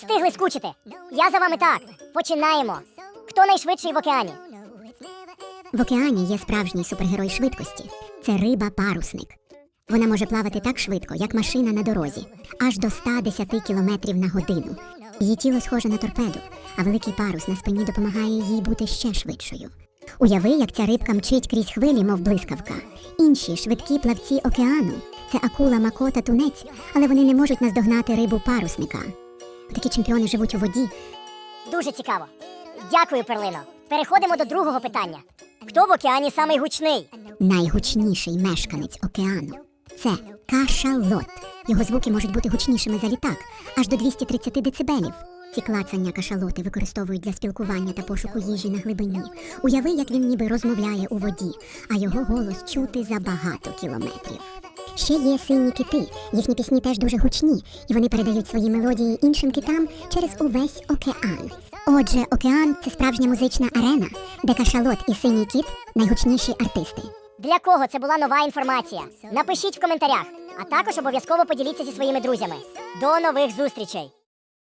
Встигли скучити. Я за вами так. Починаємо. Хто найшвидший в океані? В океані є справжній супергерой швидкості. Це риба-парусник. Вона може плавати так швидко, як машина на дорозі, аж до 110 км на годину. Її тіло схоже на торпеду, а великий парус на спині допомагає їй бути ще швидшою. Уяви, як ця рибка мчить крізь хвилі, мов блискавка. Інші швидкі плавці океану це акула, мако та тунець, але вони не можуть наздогнати рибу парусника. Такі чемпіони живуть у воді, Дуже цікаво. Дякую, Перлино. Переходимо до другого питання. Хто в океані самий гучний? найгучніший мешканець океану. Це кашалот. Його звуки можуть бути гучнішими за літак, аж до 230 децибелів. Ці клацання кашалоти використовують для спілкування та пошуку їжі на глибині. Уяви, як він ніби розмовляє у воді, а його голос чути за багато кілометрів. Ще є сині кити. Їхні пісні теж дуже гучні, і вони передають свої мелодії іншим китам через увесь океан. Отже, океан це справжня музична арена, де кашалот і синій кіт найгучніші артисти. Для кого це була нова інформація? Напишіть в коментарях, а також обов'язково поділіться зі своїми друзями. До нових зустрічей!